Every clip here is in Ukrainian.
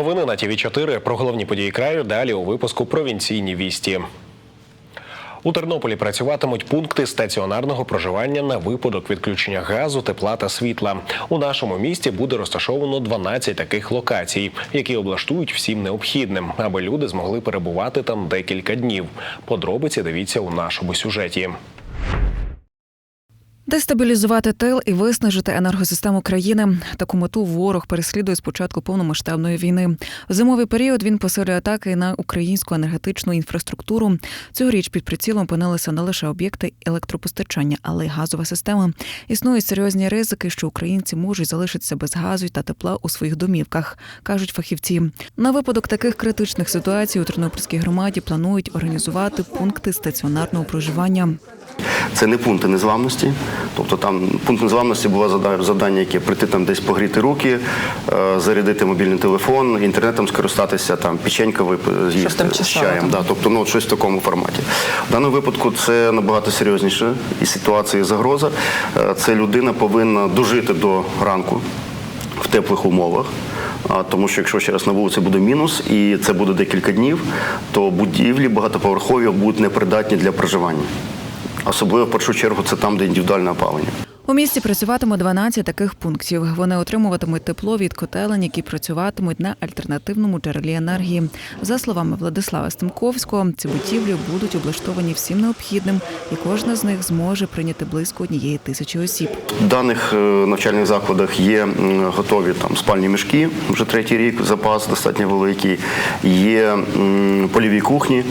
Новини на ТВ 4 про головні події краю. Далі у випуску провінційні вісті. У Тернополі працюватимуть пункти стаціонарного проживання на випадок відключення газу, тепла та світла. У нашому місті буде розташовано 12 таких локацій, які облаштують всім необхідним, аби люди змогли перебувати там декілька днів. Подробиці дивіться у нашому сюжеті. Дестабілізувати тил і виснажити енергосистему країни. Таку мету ворог переслідує з початку повномасштабної війни. В зимовий період він посилює атаки на українську енергетичну інфраструктуру. Цьогоріч під прицілом опинилися не лише об'єкти електропостачання, але й газова система. Існують серйозні ризики, що українці можуть залишитися без газу та тепла у своїх домівках, кажуть фахівці. На випадок таких критичних ситуацій у Тернопільській громаді планують організувати пункти стаціонарного проживання. Це не пункти незламності. Тобто там пункт незламності було завдання, яке прийти там десь погріти руки, е, зарядити мобільний телефон, інтернетом скористатися, там печенька з'їсти з чаєм. Да, тобто ну, щось в такому форматі. В даному випадку це набагато серйозніше і ситуація і загроза. Е, Це людина повинна дожити до ранку в теплих умовах. А, Тому що якщо ще раз на вулиці буде мінус, і це буде декілька днів, то будівлі багатоповерхові будуть непридатні для проживання. Особливо в першу чергу це там, де індивідуальне опалення. У місті працюватиме 12 таких пунктів. Вони отримуватимуть тепло від котелень, які працюватимуть на альтернативному джерелі енергії. За словами Владислава Стемковського, ці будівлі будуть облаштовані всім необхідним, і кожна з них зможе прийняти близько однієї тисячі осіб. В даних е, навчальних закладах є готові там спальні мішки, вже третій рік запас достатньо великий. Є польові кухні,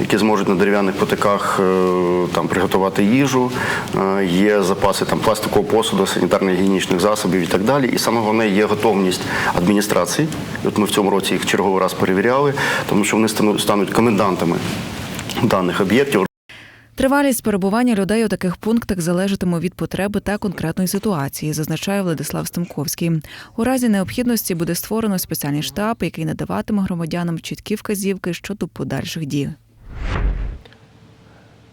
які зможуть на дерев'яних потиках е, там приготувати їжу. Е, Є запаси там пластикового посуду, санітарно-гігієнічних засобів і так далі. І саме головне є готовність адміністрації. От ми в цьому році їх черговий раз перевіряли, тому що вони стану- стануть комендантами даних об'єктів. Тривалість перебування людей у таких пунктах залежатиме від потреби та конкретної ситуації, зазначає Владислав Стемковський. У разі необхідності буде створено спеціальний штаб, який надаватиме громадянам чіткі вказівки щодо подальших дій.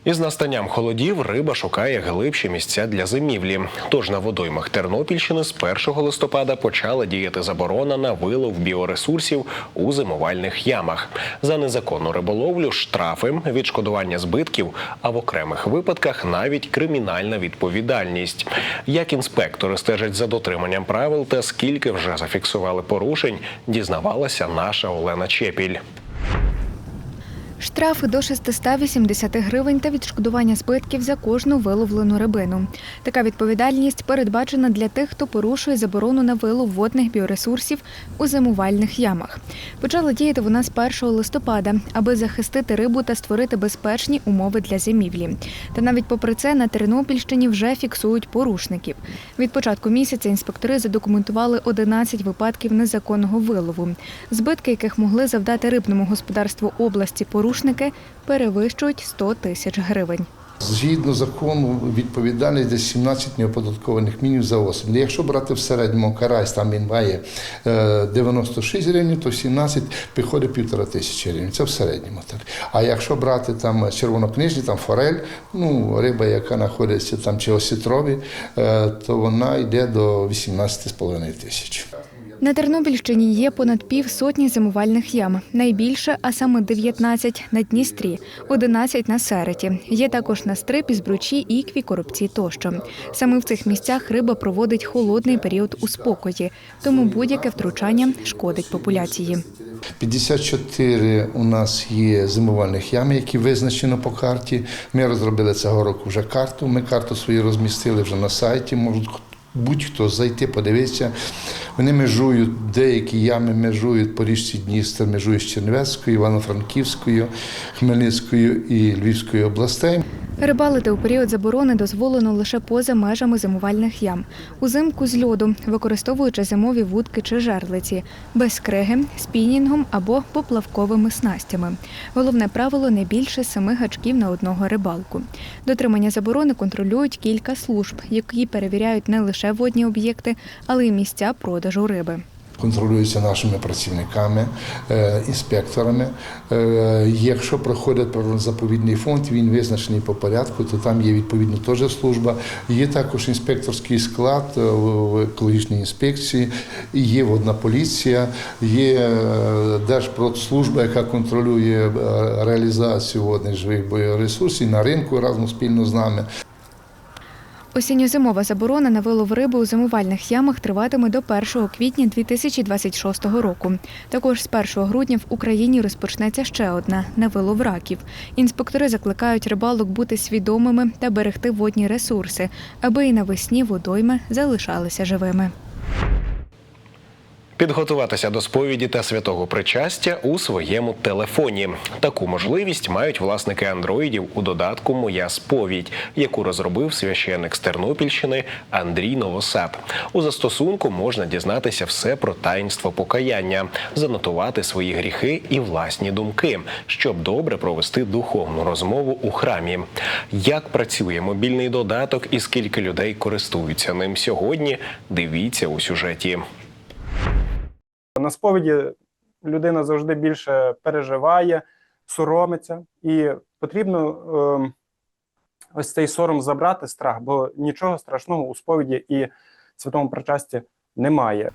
Із настанням холодів риба шукає глибші місця для зимівлі. Тож на водоймах Тернопільщини з 1 листопада почала діяти заборона на вилов біоресурсів у зимувальних ямах. За незаконну риболовлю штрафи, відшкодування збитків, а в окремих випадках навіть кримінальна відповідальність. Як інспектори стежать за дотриманням правил та скільки вже зафіксували порушень, дізнавалася наша Олена Чепіль. Штрафи до 680 гривень та відшкодування збитків за кожну виловлену рибину. Така відповідальність передбачена для тих, хто порушує заборону на вилов водних біоресурсів у зимувальних ямах. Почала діяти вона з 1 листопада, аби захистити рибу та створити безпечні умови для зимівлі. Та навіть попри це на Тернопільщині вже фіксують порушників. Від початку місяця інспектори задокументували 11 випадків незаконного вилову, збитки яких могли завдати рибному господарству області порушники перевищують 100 тисяч гривень. Згідно закону, відповідальність десь 17 неоподаткованих мінів за особу. Якщо брати в середньому карась, там він має е, 96 гривень, то 17 приходить півтора тисячі гривень. Це в середньому так. А якщо брати там червонокнижні, там форель, ну риба, яка знаходиться там чи осітрові, е, то вона йде до 18,5 тисяч. На Тернопільщині є понад пів сотні зимувальних ям. Найбільше, а саме 19 на Дністрі, 11 на Сереті. Є також на Стрипі, Збручі, Ікві, Коробці тощо. Саме в цих місцях риба проводить холодний період у спокої, тому будь-яке втручання шкодить популяції. 54 у нас є зимувальних ям, які визначено по карті. Ми розробили цього року вже карту. Ми карту свою розмістили вже на сайті. Можуть будь-хто зайти, подивитися. Вони межують, деякі ями межують по річці Дністер, межують з Чернівецькою, Івано-Франківською, Хмельницькою і Львівською областей. Рибалити у період заборони дозволено лише поза межами зимувальних ям. Узимку з льоду, використовуючи зимові вудки чи жерлиці, без криги, спінінгом або поплавковими снастями. Головне правило не більше семи гачків на одного рибалку. Дотримання заборони контролюють кілька служб, які перевіряють не лише водні об'єкти, але й місця продажу риби. Контролюється нашими працівниками, е, інспекторами. Е, Якщо проходить природно-заповідний фонд, він визначений по порядку, то там є відповідно теж служба. Є також інспекторський склад е, в екологічній інспекції, є водна поліція, є Держпродслужба, яка контролює реалізацію водних живих біоресурсів на ринку разом спільно з нами. Осінньо-зимова заборона на вилов риби у зимувальних ямах триватиме до 1 квітня 2026 року. Також з 1 грудня в Україні розпочнеться ще одна на вилов раків. Інспектори закликають рибалок бути свідомими та берегти водні ресурси, аби і навесні водойми залишалися живими. Підготуватися до сповіді та святого причастя у своєму телефоні. Таку можливість мають власники андроїдів у додатку Моя сповідь, яку розробив священник з Тернопільщини Андрій Новосад. У застосунку можна дізнатися все про таїнство покаяння, занотувати свої гріхи і власні думки, щоб добре провести духовну розмову у храмі. Як працює мобільний додаток і скільки людей користуються ним сьогодні? Дивіться у сюжеті. На сповіді людина завжди більше переживає, соромиться, і потрібно ем, ось цей сором забрати страх, бо нічого страшного у сповіді і святому причасті немає.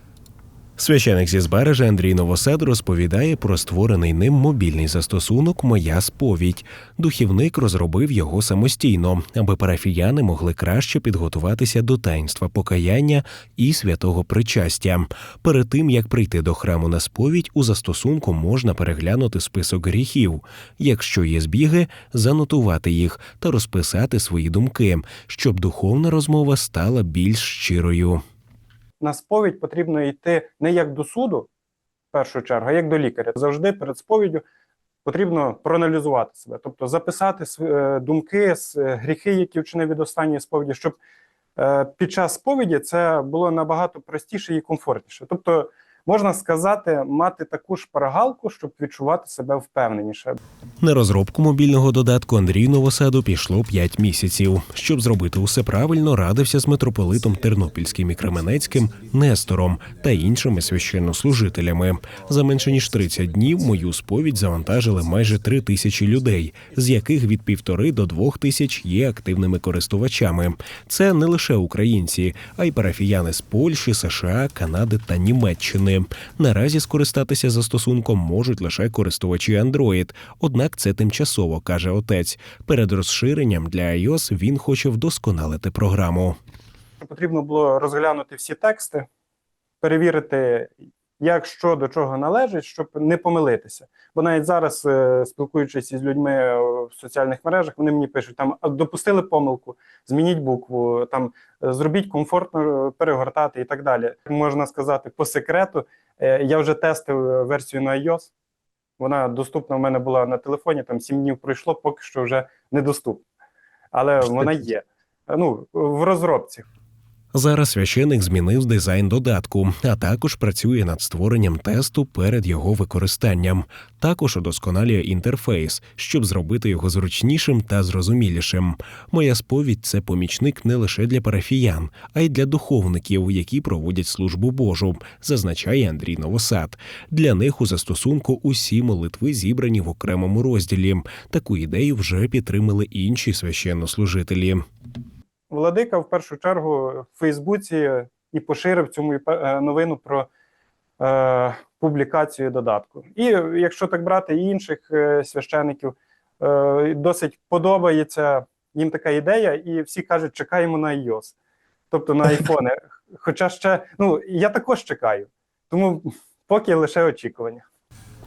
Священик зі збережа Андрій Новосад розповідає про створений ним мобільний застосунок Моя сповідь. Духівник розробив його самостійно, аби парафіяни могли краще підготуватися до таїнства покаяння і святого причастя. Перед тим як прийти до храму на сповідь, у застосунку можна переглянути список гріхів. Якщо є збіги, занотувати їх та розписати свої думки, щоб духовна розмова стала більш щирою. На сповідь потрібно йти не як до суду, в першу чергу, а як до лікаря. Завжди перед сповіддю потрібно проаналізувати себе, тобто записати е, думки, е, гріхи, які вчинив від останньої сповіді, щоб е, під час сповіді це було набагато простіше і комфортніше. Тобто, можна сказати, мати таку ж парагалку, щоб відчувати себе впевненіше. На розробку мобільного додатку Андрію Новосаду пішло 5 місяців. Щоб зробити усе правильно, радився з митрополитом Тернопільським і Кременецьким Нестором та іншими священнослужителями. За менше ніж 30 днів мою сповідь завантажили майже 3 тисячі людей, з яких від півтори до двох тисяч є активними користувачами. Це не лише українці, а й парафіяни з Польщі, США, Канади та Німеччини. Наразі скористатися застосунком можуть лише користувачі Android, однак це тимчасово, каже отець. Перед розширенням для iOS він хоче вдосконалити програму. Потрібно було розглянути всі тексти, перевірити, як що до чого належить, щоб не помилитися. Бо навіть зараз, е, спілкуючись із людьми е, в соціальних мережах, вони мені пишуть: там допустили помилку, змініть букву, там е, зробіть комфортно перегортати і так далі. Можна сказати, по секрету, я вже тестив версію на iOS. Вона доступна в мене була на телефоні, там 7 днів пройшло, поки що вже недоступна. Але вона є. Ну, в розробці. Зараз священик змінив дизайн додатку, а також працює над створенням тесту перед його використанням. Також удосконалює інтерфейс, щоб зробити його зручнішим та зрозумілішим. Моя сповідь це помічник не лише для парафіян, а й для духовників, які проводять службу Божу, зазначає Андрій Новосад. Для них у застосунку усі молитви зібрані в окремому розділі. Таку ідею вже підтримали інші священнослужителі. Владика в першу чергу в Фейсбуці і поширив цю е, новину про е, публікацію додатку. І якщо так брати і інших е, священиків, е, досить подобається їм така ідея, і всі кажуть, чекаємо на iOS, тобто на айфони. Хоча ще ну я також чекаю, тому поки лише очікування.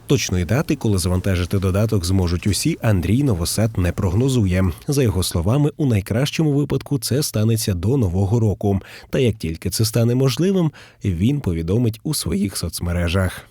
Точної дати, коли завантажити додаток зможуть усі, Андрій Новосад не прогнозує. За його словами, у найкращому випадку це станеться до нового року. Та як тільки це стане можливим, він повідомить у своїх соцмережах.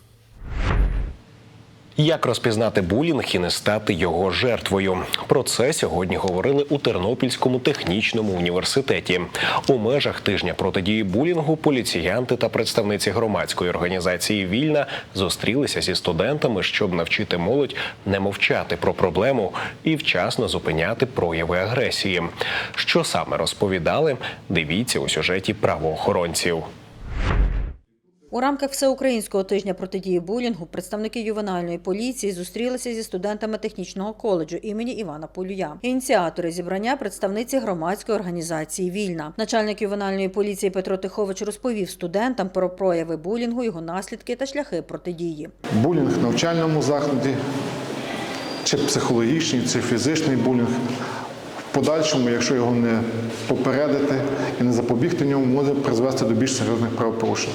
Як розпізнати булінг і не стати його жертвою? Про це сьогодні говорили у Тернопільському технічному університеті. У межах тижня протидії булінгу поліціянти та представниці громадської організації Вільна зустрілися зі студентами, щоб навчити молодь не мовчати про проблему і вчасно зупиняти прояви агресії. Що саме розповідали? Дивіться у сюжеті правоохоронців. У рамках всеукраїнського тижня протидії булінгу представники ювенальної поліції зустрілися зі студентами технічного коледжу імені Івана Полюя. Ініціатори зібрання представниці громадської організації Вільна. Начальник ювенальної поліції Петро Тихович розповів студентам про прояви булінгу, його наслідки та шляхи протидії. булінг в навчальному закладі, чи психологічний, чи фізичний булінг. В подальшому, якщо його не попередити і не запобігти ньому, може призвести до більш серйозних правопорушень.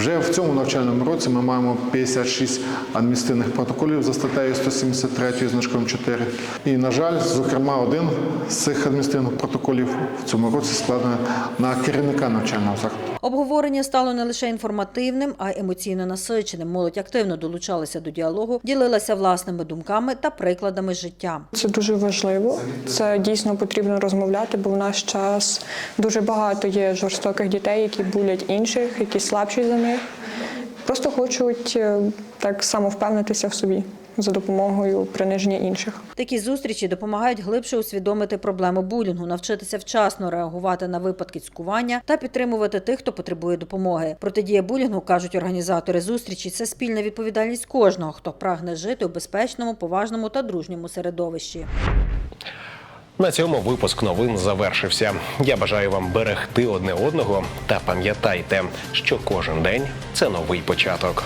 Вже в цьому навчальному році ми маємо 56 адміністративних протоколів за статтею 173 значком 4. І, на жаль, зокрема, один з цих адміністративних протоколів в цьому році складений на керівника навчального закладу. Обговорення стало не лише інформативним, а й емоційно насиченим. Молодь активно долучалася до діалогу, ділилася власними думками та прикладами життя. Це дуже важливо. Це дійсно потрібно розмовляти, бо в наш час дуже багато є жорстоких дітей, які булять інших, які слабші за них. Просто хочуть е, так само впевнитися в собі за допомогою приниження інших. Такі зустрічі допомагають глибше усвідомити проблему булінгу, навчитися вчасно реагувати на випадки цькування та підтримувати тих, хто потребує допомоги. Протидія булінгу кажуть організатори зустрічі. Це спільна відповідальність кожного, хто прагне жити у безпечному, поважному та дружньому середовищі. На цьому випуск новин завершився. Я бажаю вам берегти одне одного та пам'ятайте, що кожен день це новий початок.